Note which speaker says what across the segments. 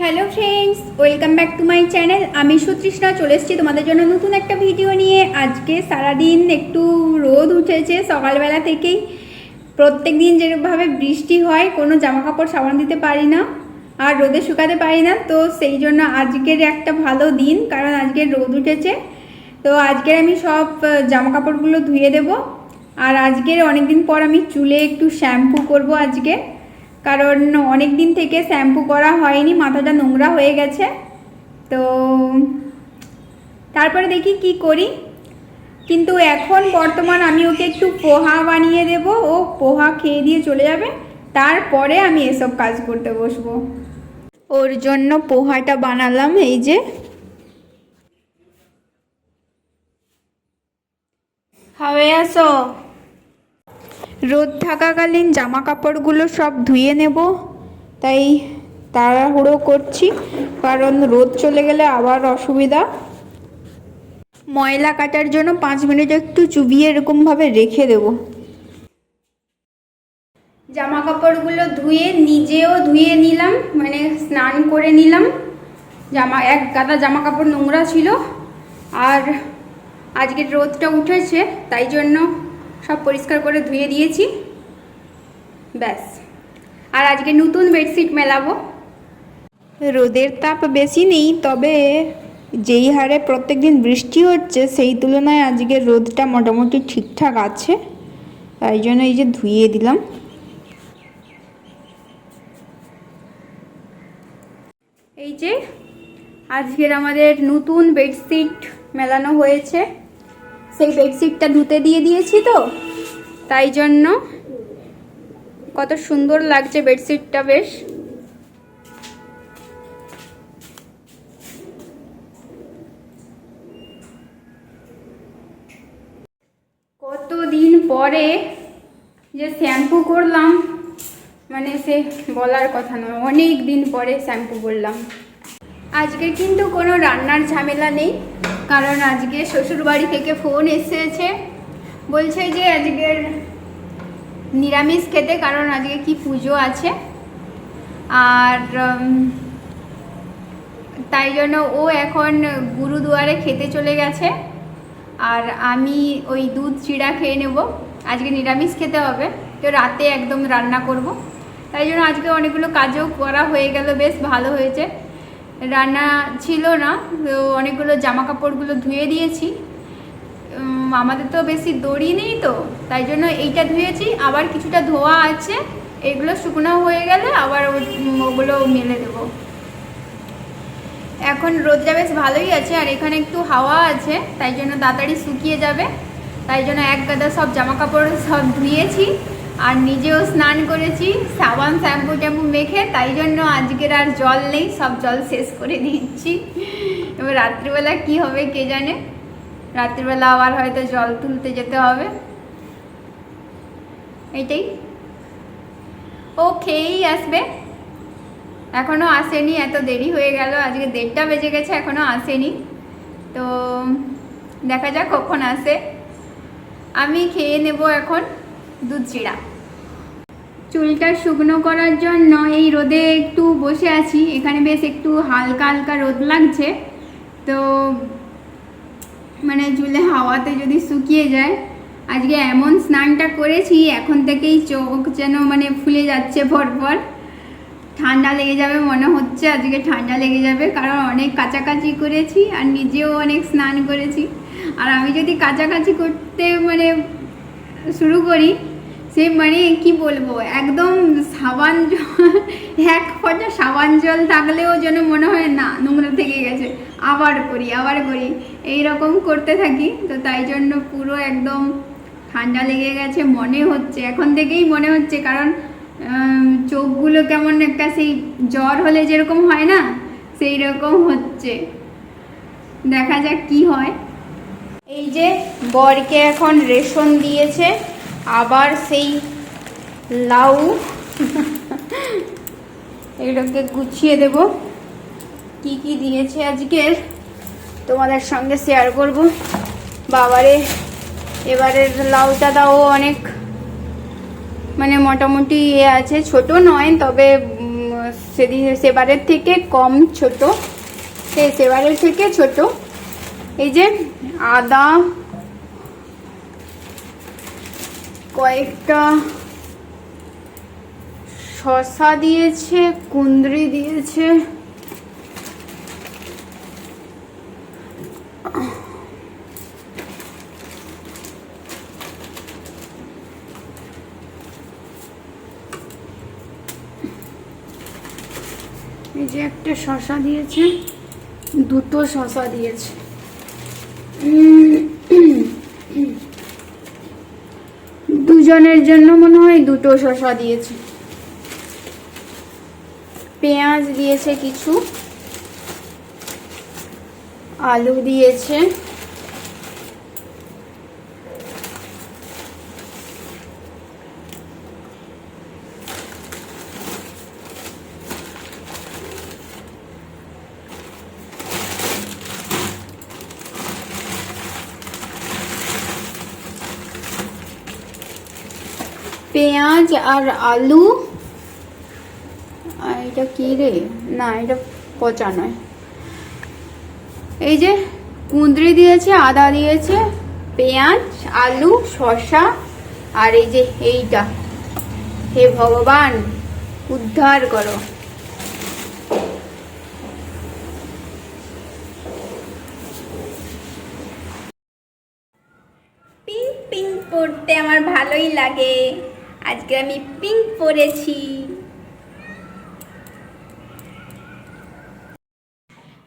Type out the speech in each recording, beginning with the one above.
Speaker 1: Hello friends welcome back to my channel আমি সুতৃষ্ণা, চলে এসেছি তোমাদের জন্য নতুন একটা ভিডিও নিয়ে। আজকে সারাদিন একটু রোদ উঠেছে সকালবেলা থেকেই। প্রত্যেক দিন যেভাবে বৃষ্টি হয়, কোনো জামা কাপড় সাবান দিতে পারি না আর রোদে শুকাতে পারি না। তো সেই জন্য আজকের একটা ভালো দিন, কারণ আজকে রোদ উঠেছে। তো আজকের আমি সব জামা কাপড়গুলো ধুয়ে দেব। আর আজকের অনেক দিন পর আমি চুলে একটু শ্যাম্পু করব আজকে। কারণ অনেক দিন থেকে শ্যাম্পু করা হয়নি, মাথাটা নোংরা হয়ে গেছে। তো তারপরে দেখি কি করি। কিন্তু এখন বর্তমান আমি ওকে একটু পোহা বানিয়ে দেব, ও পোহা খেয়ে দিয়ে চলে যাবে। তারপরে আমি এসব কাজ করতে বসবো। ওর জন্য পোহাটা বানালাম, এই যে। খাবে আসো। রোদ থাকাকালীন জামা কাপড়গুলো সব ধুয়ে নেব। তাই তাড়াহুড়ো করছি, কারণ রোদ চলে গেলে আবার অসুবিধা। ময়লা কাটার জন্য পাঁচ মিনিট একটু চুবিয়ে এরকমভাবে রেখে দেব। জামা কাপড়গুলো ধুয়ে নিজেও ধুয়ে নিলাম মানে স্নান করে নিলাম। জামা, এক গাদা জামা কাপড় নোংরা ছিল, আর আজকে রোদটা উঠেছে, তাই জন্য সব পরিষ্কার করে ধুয়ে দিয়েছি। ব্যাস। আর আজকে নতুন বেডশিট মেলাবো। রোদের তাপ বেশি নেই, তবে যেই হারে প্রত্যেক দিন বৃষ্টি হচ্ছে, সেই তুলনায় আজকে রোদটা মোটামুটি ঠিকঠাক আছে। তাই জন্য এই যে ধুয়ে দিলাম। এই যে আজকের আমাদের নতুন বেডশিট মেলানো হয়েছে। সেই বেডশিটটা ধুতে দিয়ে দিয়েছি তো। তাই জন্য কত সুন্দর লাগছে বেডশিটটা বেশ। কতদিন পরে যে শ্যাম্পু করলাম মানে সে বলার কথা নয় অনেক দিন পরে শ্যাম্পু করলাম। আজকে কিন্তু কোনো রান্নার ঝামেলা নেই। কারণ আজকে শ্বশুর বাড়ি থেকে ফোন এসেছে। বলছে যে আজকের নিরামিষ খেতে, কারণ আজকে কি পুজো আছে। আর তাই জন্য ও এখন গুরুদুয়ারে খেতে চলে গেছে। আর আমি ওই দুধ চিড়া খেয়ে নেব। আজকে নিরামিষ খেতে হবে। তো রাতে একদম রান্না করব। তাই জন্য আজকে অনেকগুলো কাজও করা হয়ে গেল। বেশ ভালো হয়েছে। রান্না ছিল না, তো অনেকগুলো জামা কাপড়গুলো ধুয়ে দিয়েছি। আমাদের তো বেশি দড়ি নেই তো, তাই জন্য এইটা ধুয়েছি। আবার কিছুটা ধোয়া আছে, এগুলো শুকনো হয়ে গেলে আবার ওগুলো মেলে দেবো। এখন রোদটা বেশ ভালোই আছে, আর এখানে একটু হাওয়া আছে, তাই জন্য তাড়াতাড়ি শুকিয়ে যাবে। তাই জন্য এক গাদা সব জামা কাপড় সব ধুয়েছি। আর নিজেও স্নান করেছি, সাবান, শ্যাম্পু ট্যাম্পু মেখে, তাই জন্য আজকের আর জল নেই, সব জল শেষ করে দিচ্ছি। এবার রাত্রিবেলা কি হবে কে জানে? রাত্রিবেলা আবার হয়তো জল তুলতে যেতে হবে। এইটাই ও খেয়েই আসবে। এখনও আসেনি, এত দেরি হয়ে গেল, আজকে দেড়টা বেজে গেছে এখনও আসেনি। তো দেখা যাক কখন আসে। আমি খেয়ে নেব এখন। দুধ চিড়া চুলটা শুকনো করার জন্য এই রোদে একটু বসে আছি। এখানে বেশ একটু হালকা হালকা রোদ লাগছে। তো মানে চুলে হাওয়াতে যদি শুকিয়ে যায়, আজকে এমন স্নানটা করেছি, এখন থেকেই চোখ যেন মানে ফুলে যাচ্ছে পরপর ঠান্ডা লেগে যাবে মনে হচ্ছে, আজকে ঠান্ডা লেগে যাবে, কারণ অনেক কাছাকাছি করেছি আর নিজেও অনেক স্নান করেছি। আর আমি যদি কাছাকাছি করতে মানে শুরু করি, সে মানে কি বলব, একদম সাবান জল, এক ফোঁটা সাবান জল থাকলেও যেন মনে হয় না, নোংরা থেকে গেছে। আবার করি আবার করি। এই রকম করতে থাকি, তো তাই জন্য পুরো একদম ঠান্ডা লেগে গেছে, মনে হচ্ছে। এখন থেকেই মনে হচ্ছে, কারণ চোখগুলো কেমন একটা সেই জ্বর হলে যেরকম হয় না সেই রকম হচ্ছে। দেখা যাক কি হয়। এই যে বরকে এখন রেশন দিয়েছে, আবার সেই লাউ। এগুলোকে গুছিয়ে দেব। কি কি দিয়েছে আজকের, তোমাদের সঙ্গে শেয়ার করব। বাবারে, এবারের লাউটা দাও অনেক। মানে মোটামুটি ইয়ে আছে, ছোট নয়, তবে সেদিন, সেবারের থেকে কম ছোট। সে সেবারের থেকে ছোট। এই যে আদা, কয়েকটা শশা দিয়েছে কুন্দ্রি দিয়েছে। এই যে একটা শশা দিয়েছে, দুটো শশা দিয়েছে। দুজনের জন্য মনে হয় দুটো শশা দিয়েছে। পেঁয়াজ দিয়েছে কিছু আলু দিয়েছে। পেঁয়াজ আর আলু। আর এটা কি রে? না, এটা পচা নয়। এই যে কুঁদরি দিয়েছে, আদা দিয়েছে, পেঁয়াজ, আলু, শসা, আর এই যে এইটা। হে ভগবান, উদ্ধার করো। পিঙ্ক পিঙ্ক পরতে আমার ভালোই লাগে। আজকে আমি পিঙ্ক পরেছি।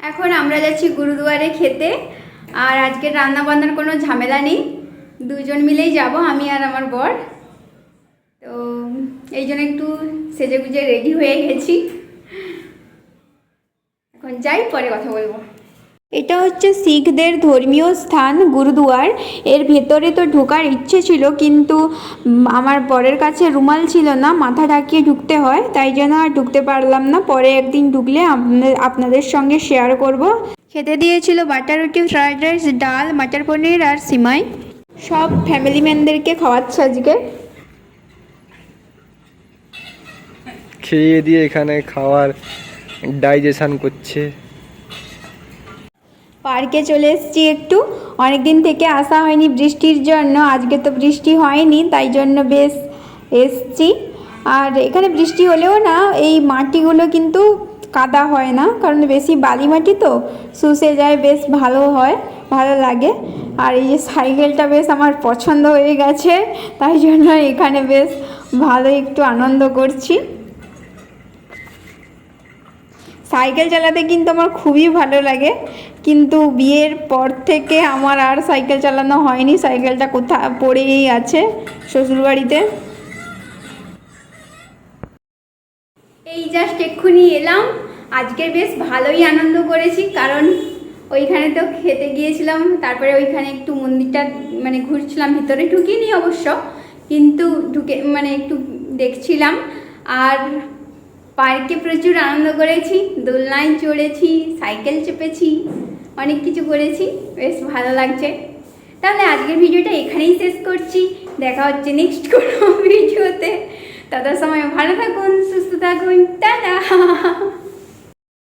Speaker 1: এখন আমরা যাচ্ছি গুরুদুয়ারে খেতে। আর আজকে রান্না বান্নার কোনো ঝামেলা নেই। দুজন মিলেই যাব, আমি আর আমার বর। তো এই জন্য একটু সেজে গুজে রেডি হয়ে গেছি। এখন যাই, পরে কথা বলব। এটা হচ্ছে শিখদের ধর্মীয় স্থান গুরুদুয়ার। এর ভেতরে তো ঢোকার ইচ্ছে ছিল, কিন্তু আমার বরের কাছে রুমাল ছিল না, মাথা ঢাকিয়ে ঢুকতে হয়, তাই জন্য আর ঢুকতে পারলাম না। পরে একদিন ঢুকলে আপনাদের সঙ্গে শেয়ার করব। খেতে দিয়েছিল বাটার রুটি ফ্রাইড রাইস, ডাল, মাটার পনির আর সিমাই। সব ফ্যামিলি ম্যানদেরকে খাওয়াচ্ছে আজকে।
Speaker 2: খেয়ে দিয়ে এখানে খাওয়ার ডাইজেশন করছে।
Speaker 1: পার্কে চলে এসেছি একটু। অনেক দিন থেকে আসা হয়নি বৃষ্টির জন্য, আজকে তো বৃষ্টি হয়নি, তাই জন্য বেশ এসছি। আর এখানে বৃষ্টি হলেও না, এই মাটিগুলো কিন্তু কাদা হয় না, কারণ বেশি বালি মাটি তো, শুষে যায়, বেশ ভালো হয়, ভালো লাগে। আর এই যে সাইকেলটা বেশ আমার পছন্দ হয়ে গেছে, তাই জন্য এখানে বেশ ভালো একটু আনন্দ করছি। সাইকেল চালাতে কিন্তু আমার খুবই ভালো লাগে। কিন্তু বিয়ের পর থেকে আমার আর সাইকেল চালানো হয়নি। সাইকেলটা কোথা, পড়েই আছে শ্বশুরবাড়িতে। এই জাস্ট এক্ষুনি এলাম। আজকে বেশ ভালোই আনন্দ করেছি, কারণ ওইখানে তো খেতে গিয়েছিলাম, তারপরে ওইখানে একটু মন্দিরটা মানে ঘুরছিলাম, ভিতরে ঢুকিনি অবশ্য, কিন্তু ঢুকে মানে একটু দেখছিলাম। আর পার্কে প্রচুর আনন্দ করেছি, দোলনায় চড়েছি, সাইকেল চেপেছি, অনেক কিছু করেছি, বেশ ভালো লাগছে। তাহলে আজকের ভিডিওটা এখানেই শেষ করছি, দেখা হচ্ছে নেক্সট কোনো ভিডিওতে। তাদের সময় ভালো থাকুন, সুস্থ থাকুন, টাটা!